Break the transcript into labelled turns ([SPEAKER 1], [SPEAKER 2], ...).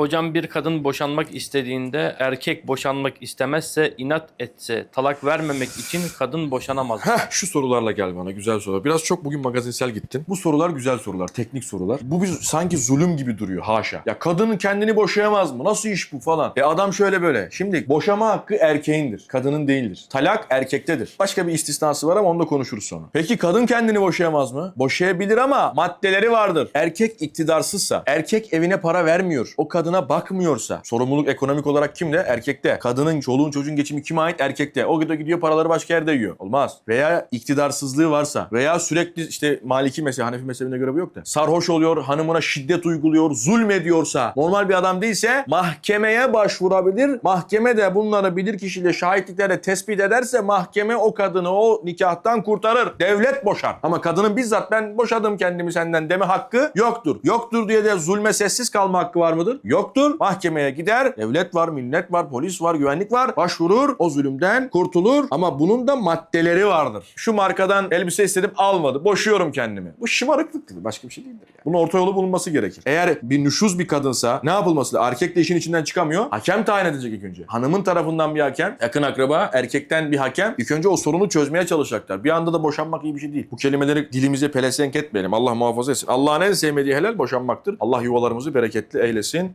[SPEAKER 1] Hocam bir kadın boşanmak istediğinde erkek boşanmak istemezse inat etse talak vermemek için kadın boşanamaz.
[SPEAKER 2] Heh şu sorularla gel bana güzel sorular. Biraz çok bugün magazinsel gittin. Bu sorular güzel sorular, teknik sorular. Bu bir sanki zulüm gibi duruyor haşa. Ya kadın kendini boşayamaz mı? Nasıl iş bu falan? E adam şöyle böyle. Şimdi boşama hakkı erkeğindir. Kadının değildir. Talak erkektedir. Başka bir istisnası var ama onu da konuşuruz sonra. Peki kadın kendini boşayamaz mı? Boşayabilir ama maddeleri vardır. Erkek iktidarsızsa, erkek evine para vermiyor, o kadına bakmıyorsa, sorumluluk ekonomik olarak kimde? Erkekte. Kadının, çoluğun, çocuğun geçimi kime ait? Erkekte. O da gidiyor paraları başka yerde yiyor. Olmaz. Veya iktidarsızlığı varsa veya sürekli işte Maliki mezhebi, Hanefi mezhebine göre bu yok da. Sarhoş oluyor, hanımına şiddet uyguluyor, zulmediyorsa, normal bir adam değilse mahkemeye başvurabilir. Mahkeme de bunları bilirkişiyle şahitliklerle tespit ederse mahkeme o kadını o nikahtan kurtarır. Devlet boşar. Ama kadının bizzat ben boşadım kendimi senden deme hakkı yoktur. Yoktur diye de zulme sessiz kalma hakkı var mıdır? Yoktur. Mahkemeye gider. Devlet var, millet var, polis var, güvenlik var. Başvurur. O zulümden kurtulur. Ama bunun da maddeleri vardır. Şu markadan elbise istedim almadı. Boşuyorum kendimi. Bu şımarıklıktır. Başka bir şey değildir. Yani. Bunun orta yolu bulunması gerekir. Eğer bir nüşuz bir kadınsa ne yapılması lazım? Erkek de işin içinden çıkamıyor. Hakem tayin edecek ilk önce. Hanımın tarafından bir hakem, yakın akraba, erkekten bir hakem. İlk önce o sorunu çözmeye çalışacaklar. Bir anda da boşanmak iyi bir şey değil. Bu kelimeleri dilimize pelesenk etmeyelim. Allah muhafaza etsin. Allah'ın en sevmediği helal boşanmaktır. Allah yuvalarımızı bereketli eylesin.